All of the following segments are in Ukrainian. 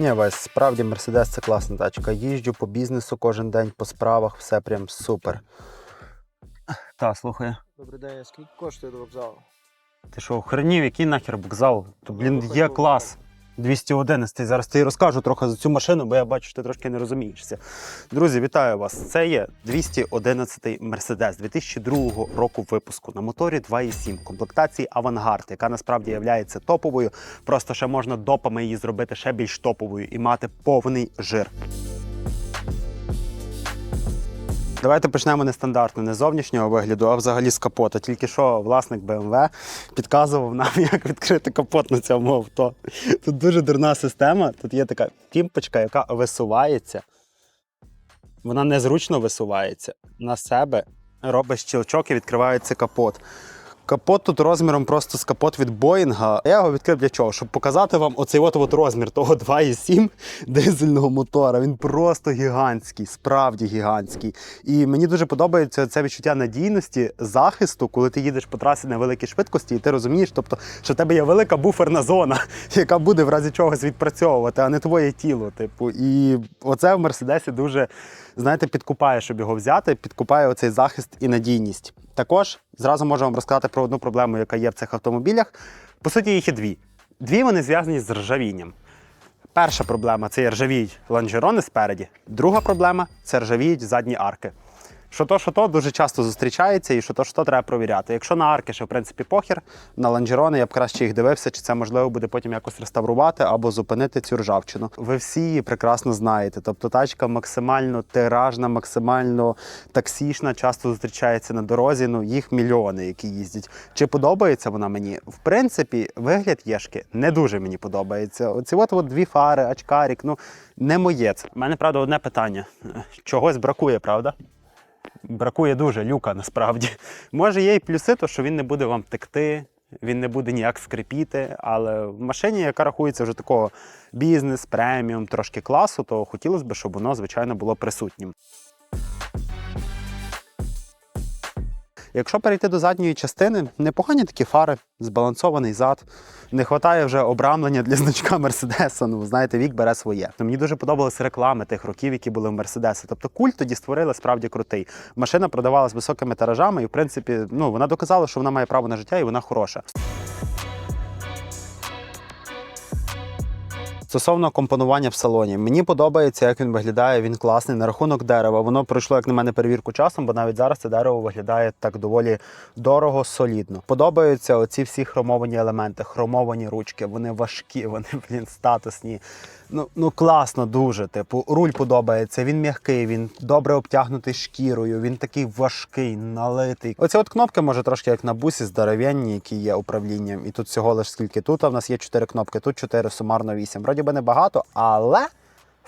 Ні, Вась, справді Мерседес це класна тачка. Їжджу по бізнесу кожен день, по справах, все прям супер. Та, слухай. Добрий день, скільки коштує до вокзалу? Ти що, охренів, який нахер вокзал? То, блін, Ну, є клас. 211. Зараз ти розкажу трохи за цю машину, бо я бачу, що ти трошки не розумієшся. Друзі, вітаю вас! Це є 211 Mercedes 2002 року випуску на моторі 2.7 комплектації Авангард, яка насправді є топовою. Просто ще можна допами її зробити ще більш топовою і мати повний жир. Давайте почнемо не стандартно, не зовнішнього вигляду, а взагалі з капота. Тільки що власник BMW підказував нам, як відкрити капот на цьому авто. Тут дуже дурна система. Тут є така пімпочка, яка висувається. Вона незручно висувається. На себе робить щелчок і відкривається капот. Капот тут розміром просто з капот від Боїнга. Я його відкрив для чого? Щоб показати вам оцей от, от розмір того 2,7 дизельного мотора. Він просто гігантський, справді гігантський. І мені дуже подобається це відчуття надійності, захисту, коли ти їдеш по трасі на великій швидкості, і ти розумієш, тобто, що в тебе є велика буферна зона, яка буде в разі чогось відпрацьовувати, а не твоє тіло. Типу, і оце в Мерседесі дуже знаєте, підкупає, щоб його взяти, підкупає оцей захист і надійність. Також зразу можу вам розказати про одну проблему, яка є в цих автомобілях. По суті, їх є дві. Дві вони зв'язані з ржавінням. Перша проблема це ржавіють лонжерони спереді. Друга проблема це ржавіють задні арки. Що то, що то дуже часто зустрічається, і що то, що то треба провіряти. Якщо на арки ще в принципі похір, на лонжерони я б краще їх дивився, чи це можливо буде потім якось реставрувати або зупинити цю ржавчину. Ви всі її прекрасно знаєте. Тобто тачка максимально тиражна, максимально таксішна, часто зустрічається на дорозі. Ну їх мільйони, які їздять. Чи подобається вона мені? В принципі, вигляд єшки не дуже мені подобається. Оці от, от дві фари, очкарік, ну не моє це. У мене правда одне питання: чогось бракує, правда? Бракує дуже люка насправді. Може, є і плюси, то що він не буде вам текти, він не буде ніяк скрипіти. Але в машині, яка рахується вже такого бізнес, преміум, трошки класу, то хотілося б, щоб воно, звичайно, було присутнім. Якщо перейти до задньої частини, непогані такі фари, збалансований зад. Не вистачає вже обрамлення для значка Мерседеса. Ну, знаєте, вік бере своє. То мені дуже подобалися реклами тих років, які були в Мерседеса. Тобто культ тоді створили справді крутий. Машина продавалась високими тиражами, і в принципі, ну вона доказала, що вона має право на життя і вона хороша. Стосовно компонування в салоні, мені подобається, як він виглядає. Він класний на рахунок дерева. Воно пройшло, як на мене, перевірку часом, бо навіть зараз це дерево виглядає так доволі дорого, солідно. Подобаються оці всі хромовані елементи, хромовані ручки. Вони важкі, вони блін статусні. Ну, ну класно дуже. Типу, руль подобається. Він м'який, він добре обтягнутий шкірою. Він такий важкий, налитий. Оці от кнопки, може, трошки як на бусі, здоров'янні, які є управлінням. І тут всього лиш скільки тут. А в нас є 4 кнопки, тут 4, сумарно 8. Вроді би небагато, але.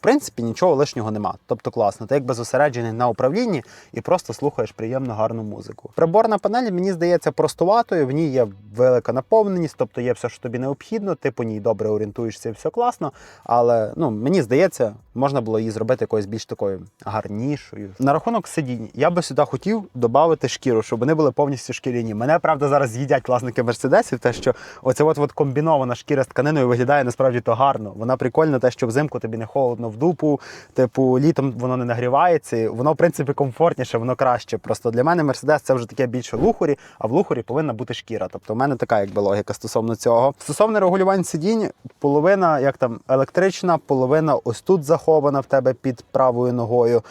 В принципі, нічого лишнього нема. Тобто класно. Ти якби зосереджений на управлінні і просто слухаєш приємну гарну музику. Приборна панель, мені здається, простуватою. В ній є велика наповненість, тобто є все, що тобі необхідно. Ти по ній добре орієнтуєшся, і все класно. Але ну мені здається, можна було її зробити якоюсь більш такою гарнішою. На рахунок сидінь, я би сюди хотів додати шкіру, щоб вони були повністю шкіряні. Мене правда зараз з'їдять власники мерседесів, те, що оця от, от комбінована шкіра з тканиною виглядає насправді то гарно. Вона прикольна, те, що взимку тобі не холодно в дупу, типу, літом воно не нагрівається. Воно, в принципі, комфортніше, воно краще. Просто для мене Мерседес це вже таке більше лухарі, а в лухарі повинна бути шкіра. Тобто, в мене така якби логіка стосовно цього. Стосовно регулювань сидінь, половина як там електрична, половина ось тут захована в тебе під правою ногою.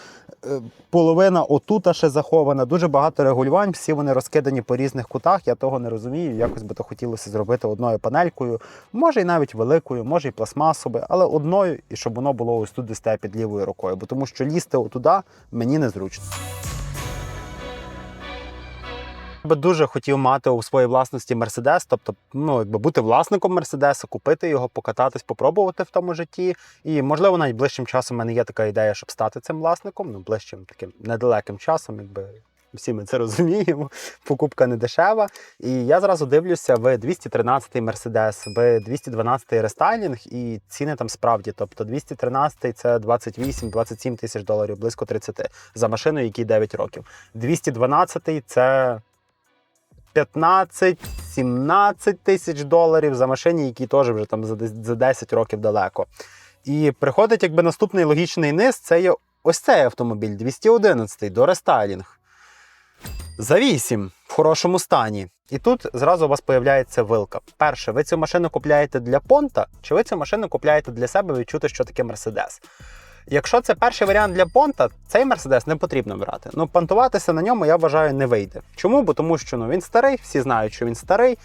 е, Половина отута ще захована, дуже багато регулювань, всі вони розкидані по різних кутах. Я того не розумію. Якось би то хотілося зробити одною панелькою, може і навіть великою, може і пластмасовою, але одною, і щоб воно було ось тут під лівою рукою. Бо тому що лізти отуда мені незручно. Я би дуже хотів мати у своїй власності Мерседес, тобто, ну якби бути власником Мерседеса, купити його, покататись, попробувати в тому житті. І можливо, найближчим часом в мене є така ідея, щоб стати цим власником. Ну, ближчим таким недалеким часом, якби. Всі ми це розуміємо, покупка не дешева. І я зразу дивлюся в 213 Mercedes, в 212 рестайлінг, і ціни там справді. Тобто 213 це 28-27 тисяч доларів, близько 30 за машину, якій 9 років. 212 це 15-17 тисяч доларів за машині, які теж вже там за 10 років далеко. І приходить якби наступний логічний низ це є ось цей автомобіль 211 до рестайлінг. За 8 в хорошому стані. І тут зразу у вас появляється вилка. Перше, ви цю машину купляєте для понта, чи ви цю машину купляєте для себе відчути, що таке Мерседес. Якщо це перший варіант для понта, цей Мерседес не потрібно брати. Ну, понтуватися на ньому, я вважаю, не вийде. Чому? Бо тому що ну, він старий, всі знають, що він старий.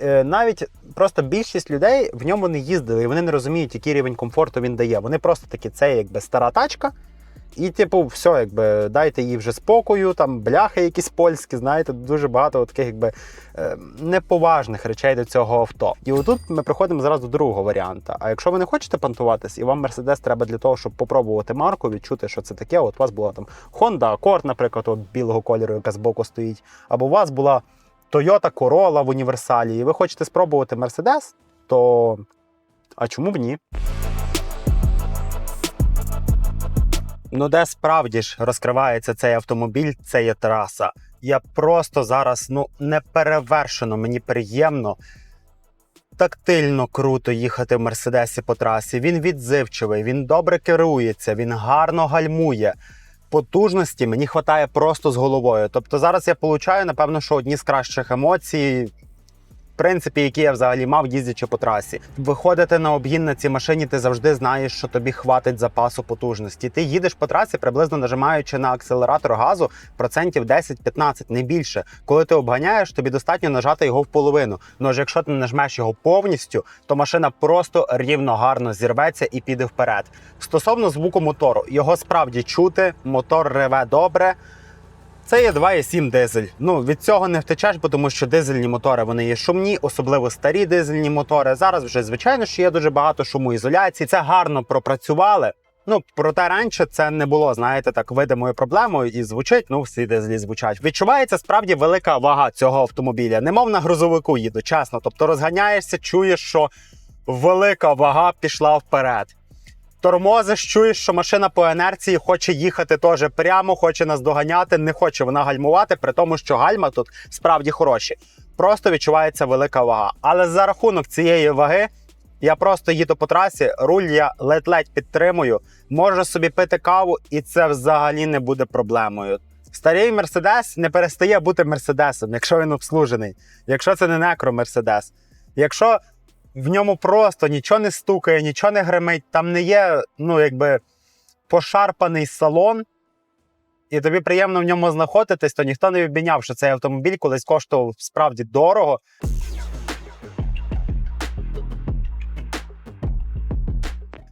Е, навіть просто більшість людей в ньому не їздили, і вони не розуміють, який рівень комфорту він дає. Вони просто такі, це якби стара тачка. І, типу, все, якби дайте їй вже спокою, там бляхи якісь польські, знаєте, дуже багато таких якби е, неповажних речей до цього авто. І отут ми приходимо зараз до другого варіанта. А якщо ви не хочете понтуватись, і вам Mercedes треба для того, щоб попробувати марку, відчути, що це таке. От у вас була там Honda Accord, наприклад, от білого кольору, яка збоку стоїть, або у вас була Toyota Corolla в універсалі, і ви хочете спробувати Mercedes, то а чому б ні? Ну, де справді ж розкривається цей автомобіль, це є траса. Я просто зараз ну неперевершено, мені приємно. Тактильно круто їхати в Мерседесі по трасі. Він відзивчивий, він добре керується, він гарно гальмує. Потужності мені вистачає просто з головою. Тобто зараз я получаю, напевно, що одні з кращих емоцій, принципі, які я взагалі мав, їздячи по трасі. Виходити на обгін на цій машині, ти завжди знаєш, що тобі хватить запасу потужності. Ти їдеш по трасі, приблизно нажимаючи на акселератор газу процентів 10-15, не більше. Коли ти обганяєш, тобі достатньо нажати його в половину. Ну аж якщо ти нажмеш його повністю, то машина просто рівно гарно зірветься і піде вперед. Стосовно звуку мотору, його справді чути, мотор реве добре. Це є 2,7 дизель. Ну від цього не втечеш, бо тому що дизельні мотори вони є шумні, особливо старі дизельні мотори. Зараз вже звичайно що є дуже багато шумоізоляції. Це гарно пропрацювали. Ну проте раніше це не було, знаєте, так видимою проблемою і звучить. Ну всі дизелі звучать. Відчувається справді велика вага цього автомобіля. Немов на грузовику їду, чесно. Тобто розганяєшся, чуєш, що велика вага пішла вперед. Тормозиш, чуєш, що машина по інерції хоче їхати теж прямо, хоче нас доганяти, не хоче вона гальмувати, при тому, що гальма тут справді хороші. Просто відчувається велика вага. Але за рахунок цієї ваги я просто їду по трасі, руль я ледь-ледь підтримую, можу собі пити каву, і це взагалі не буде проблемою. Старий Мерседес не перестає бути Мерседесом, якщо він обслужений, якщо це не некро Мерседес. Якщо в ньому просто нічого не стукає, нічого не гримить, там не є, ну, якби пошарпаний салон, і тобі приємно в ньому знаходитись, то ніхто не обміняв, що цей автомобіль колись коштував справді дорого.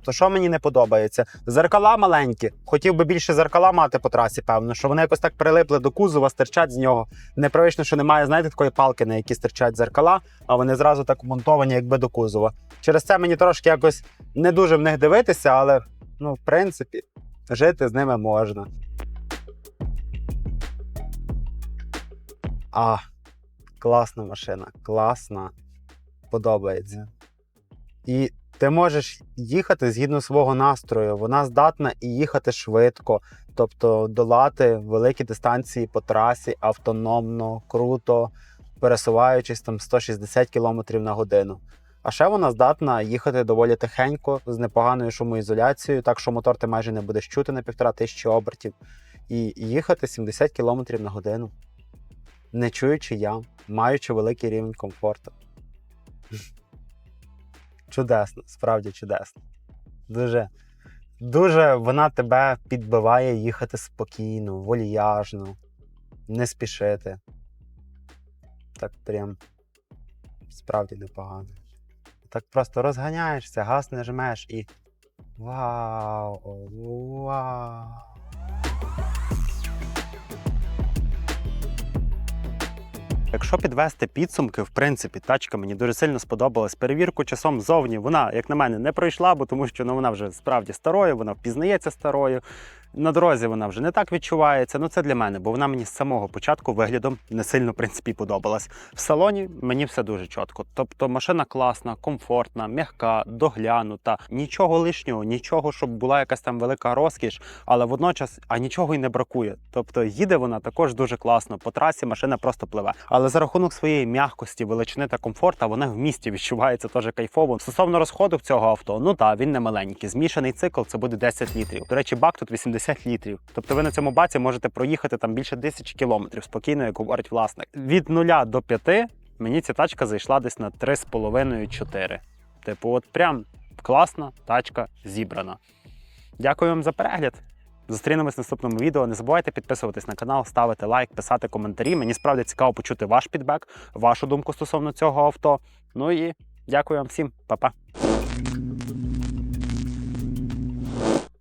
То що мені не подобається? Зеркала маленькі. Хотів би більше зеркала мати по трасі, певно, що вони якось так прилипли до кузова, стирчать з нього. Непривично, що немає, знаєте, такої палки, на які стирчать зеркала, а вони зразу так монтовані, якби до кузова. Через це мені трошки якось не дуже в них дивитися, але ну, в принципі, жити з ними можна. А, класна машина, класна. Подобається. І ти можеш їхати згідно свого настрою. Вона здатна і їхати швидко, тобто долати великі дистанції по трасі автономно, круто, пересуваючись там 160 км на годину. А ще вона здатна їхати доволі тихенько, з непоганою шумоізоляцією, так що мотор ти майже не будеш чути на півтора тисячі обертів, і їхати 70 км на годину, не чуючи ям, маючи великий рівень комфорту. Чудесно, справді чудесно. Дуже, дуже вона тебе підбиває їхати спокійно, вольяжно, не спішити. Так прям справді непогано. Так просто розганяєшся, газ не жмеш і. Вау! Вау! Якщо підвести підсумки, в принципі, тачка мені дуже сильно сподобалась. Перевірку часом зовні вона, як на мене, не пройшла, бо тому що ну, вона вже справді старою, вона впізнається старою. На дорозі вона вже не так відчувається. Ну це для мене, бо вона мені з самого початку виглядом не сильно в принципі подобалась. В салоні мені все дуже чітко. Тобто машина класна, комфортна, м'яка, доглянута, нічого лишнього, нічого, щоб була якась там велика розкіш, але водночас а нічого й не бракує. Тобто їде вона також дуже класно. По трасі машина просто пливе. Але за рахунок своєї м'якості, величини та комфорту, вона в місті відчувається теж кайфово. Стосовно розходу цього авто, ну так, він не маленький. Змішаний цикл це буде 10 літрів. До речі, бак тут 80 літрів. Тобто ви на цьому баці можете проїхати там більше тисячі кілометрів спокійно, як говорить власник. Від 0 до 5 мені ця тачка зайшла десь на 3,5-4. Типу, от прям класна тачка зібрана. Дякую вам за перегляд. Зустрінемось в наступному відео. Не забувайте підписуватись на канал, ставити лайк, писати коментарі. Мені справді цікаво почути ваш підбек, вашу думку стосовно цього авто. Ну і дякую вам всім, Па-па.